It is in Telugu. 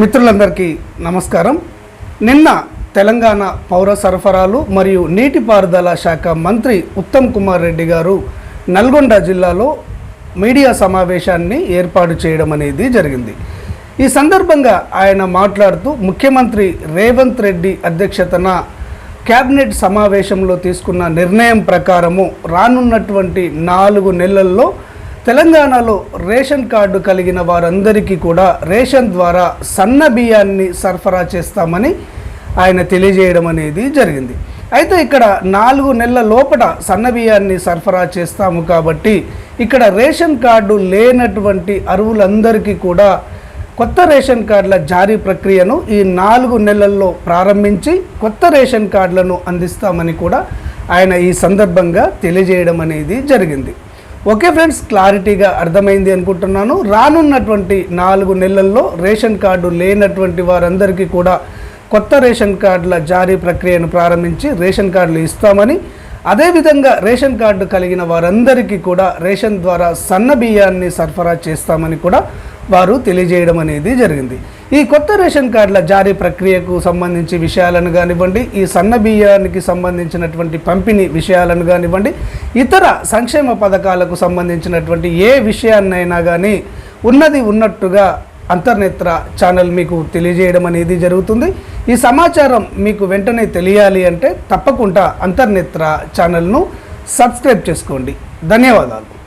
మిత్రులందరికీ నమస్కారం. నిన్న తెలంగాణ పౌర సరఫరాలు మరియు నీటిపారుదల శాఖ మంత్రి ఉత్తమ్ కుమార్ రెడ్డి గారు నల్గొండ జిల్లాలో మీడియా సమావేశాన్ని ఏర్పాటు చేయడం అనేది జరిగింది. ఈ సందర్భంగా ఆయన మాట్లాడుతూ ముఖ్యమంత్రి రేవంత్ రెడ్డి అధ్యక్షతన కేబినెట్ సమావేశంలో తీసుకున్న నిర్ణయం ప్రకారము రానున్నటువంటి నాలుగు నెలల్లో తెలంగాణలో రేషన్ కార్డు కలిగిన వారందరికీ కూడా రేషన్ ద్వారా సన్న బియ్యాన్ని సరఫరా చేస్తామని ఆయన తెలియజేయడం అనేది జరిగింది. అయితే ఇక్కడ నాలుగు నెలల లోపల సన్న బియ్యాన్ని సరఫరా చేస్తాము కాబట్టి ఇక్కడ రేషన్ కార్డు లేనటువంటి అరువులందరికీ కూడా కొత్త రేషన్ కార్డుల జారీ ప్రక్రియను ఈ నాలుగు నెలల్లో ప్రారంభించి కొత్త రేషన్ కార్డులను అందిస్తామని కూడా ఆయన ఈ సందర్భంగా తెలియజేయడం అనేది జరిగింది. ఓకే ఫ్రెండ్స్ క్లారిటీగా అర్థమైంది అనుకుంటున్నాను. రానున్నటువంటి నాలుగు నెలల్లో రేషన్ కార్డు లేనటువంటి వారందరికీ కూడా కొత్త రేషన్ కార్డుల జారీ ప్రక్రియను ప్రారంభించి రేషన్ కార్డులు ఇస్తామని అదేవిధంగా రేషన్ కార్డు కలిగిన వారందరికీ కూడా రేషన్ ద్వారా సన్న బియ్యాన్ని సరఫరా చేస్తామని కూడా వారు తెలియజేయడం అనేది జరిగింది. ఈ కొత్త రేషన్ కార్డుల జారీ ప్రక్రియకు సంబంధించి విషయాలను కానివ్వండి ఈ సన్న బియ్యానికి సంబంధించినటువంటి పంపిణీ విషయాలను కానివ్వండి ఇతర సంక్షేమ పథకాలకు సంబంధించినటువంటి ఏ విషయాన్నైనా కానీ ఉన్నది ఉన్నట్టుగా అంతర్నేత్ర ఛానల్ మీకు తెలియజేయడం అనేది జరుగుతుంది. ఈ సమాచారం మీకు వెంటనే తెలియాలి అంటే తప్పకుండా అంతర్నేత్ర ఛానల్ను సబ్స్క్రైబ్ చేసుకోండి. ధన్యవాదాలు.